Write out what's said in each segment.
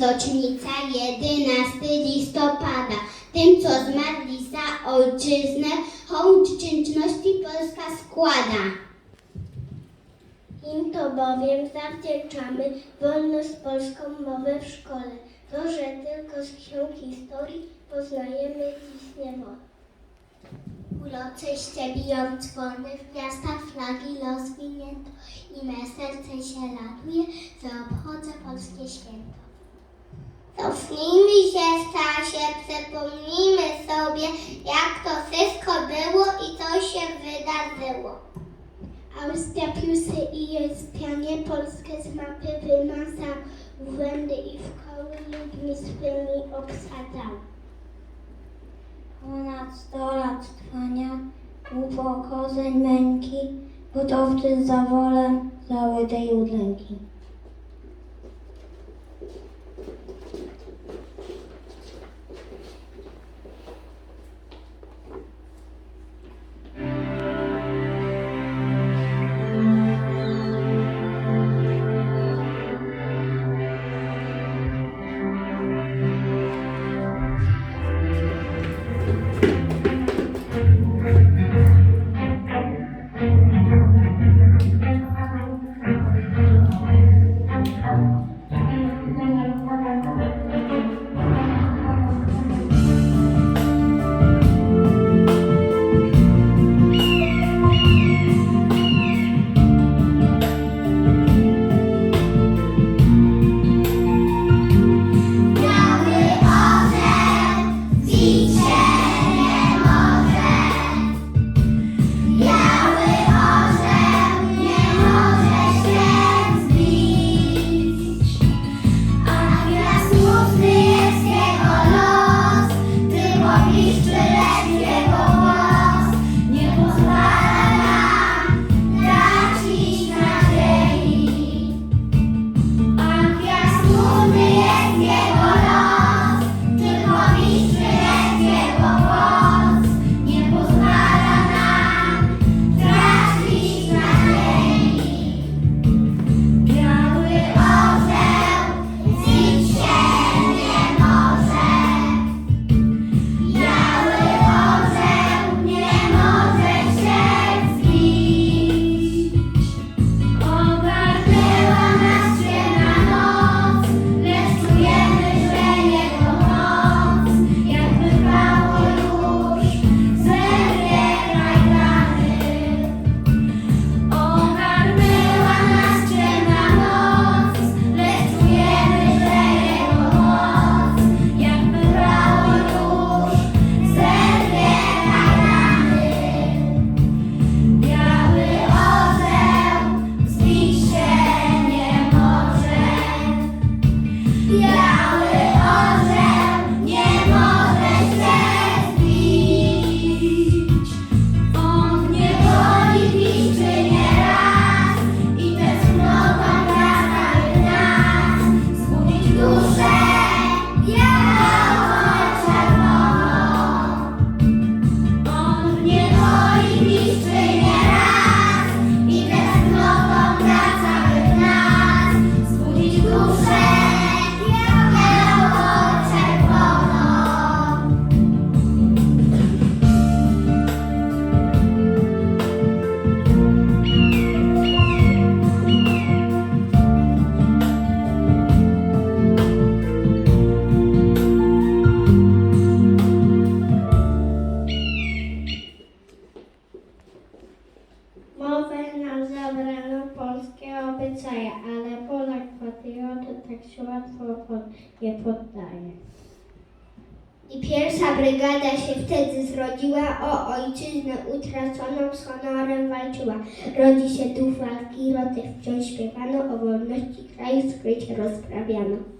rocznica 11 listopada. Tym, co zmarli za ojczyznę, hołd wdzięczności Polska składa. Im to bowiem zawdzięczamy wolność polską mowę w szkole. To, że tylko z ksiąg historii poznajemy dziś niewolę. Uroczyście biją dzwony, w miasta flagi rozwinięto i me serce się raduje, że obchodzę polskie święto. Cofnijmy się w czasie, przypomnijmy sobie, jak to wszystko było i co się wydarzyło. Austria Piłsy i jej spianie Polskę z mapy wymazał, błędy i szkoły ludźmi swymi obsadzał. Ponad sto lat trwania, upokorzeń męki, budowcy za wolę, cały tej udręki. Pierwsza brygada się wtedy zrodziła, o ojczyznę utraconą z honorem walczyła. Rodzi się duch walki, roty wciąż śpiewano, o wolności kraju skrycie rozprawiano.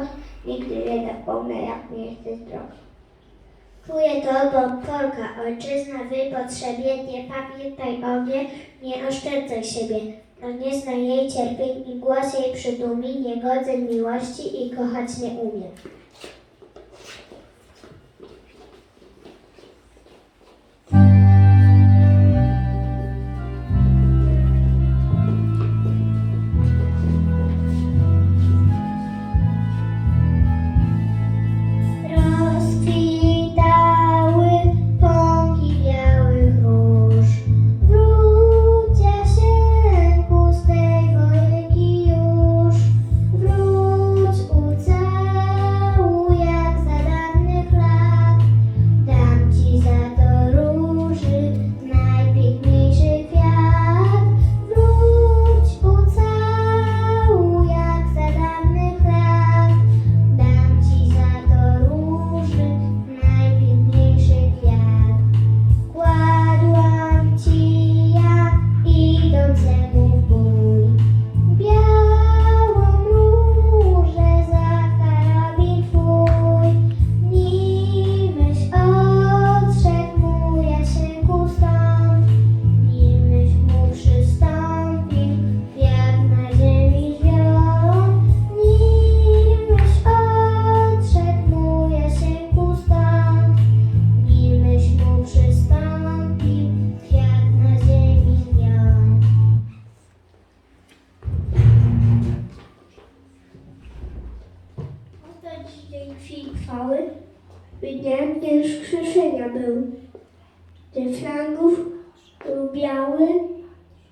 Drogach, nigdy nie zapomnę jak nie chce zdrowa. Czuję to obok Polka, ojczyzna wy potrzebie, nie pamiętaj o mnie, nie oszczędzaj siebie. No nie znam jej cierpień i głos jej przydumi, nie godzę miłości i kochać nie umiem.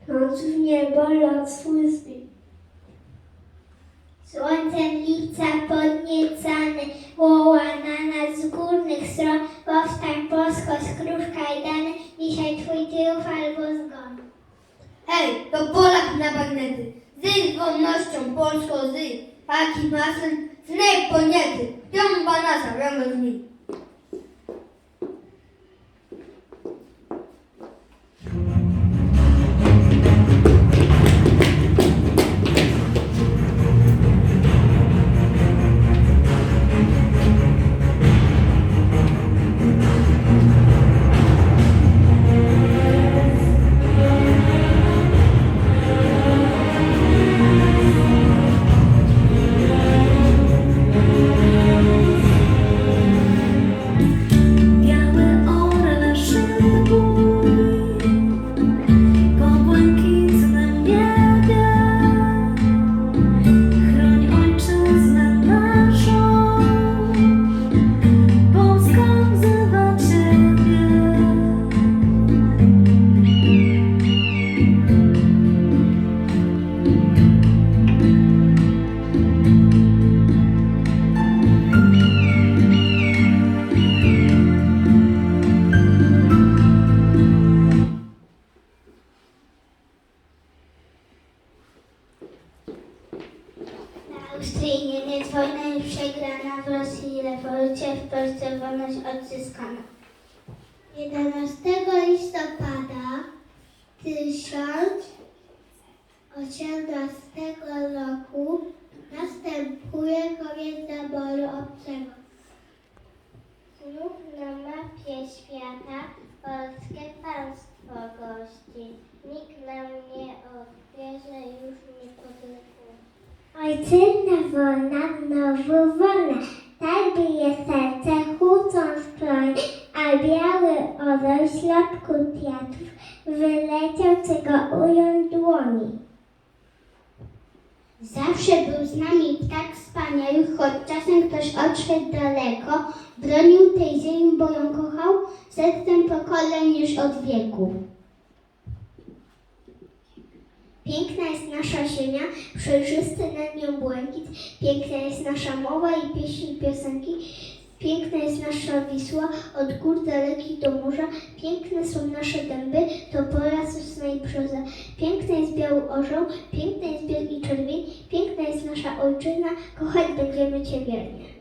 Noc w niebo lot swój zbił. Słońcem lipca podniecany woła na nas z górnych stron Powstań Polsko, skruszka i dany Dzisiaj twój triumf albo zgon Hej, to Polak na bagnety. Zy z wolnością polską zy. Taki masy, znej poniety. Ją banasa, ją z nim. Odzyskana. 11 listopada 1818 roku następuje koniec naboru obcego. Znów na mapie świata polskie państwo gości. Nikt nam nie odbierze już niepodległości. Ojczyzna wolna, znowu wolna, tak bije serce, hucą skroń, a biały orzeł środku kwiatów wyleciał, co go ujął dłoni. Zawsze był z nami tak wspaniały, choć czasem ktoś odszedł daleko, bronił tej ziemi, bo ją kochał sercem pokoleń już od wieku. Piękna jest nasza ziemia, przejrzysty nad nią błękit, piękna jest nasza mowa i pieśni i piosenki, piękna jest nasza Wisła, od gór dalekich do morza, piękne są nasze dęby, to pola, sosna i brzoza, piękny jest biały orzeł, piękny jest i czerwień, piękna jest nasza ojczyzna, kochać będziemy Cię wiernie.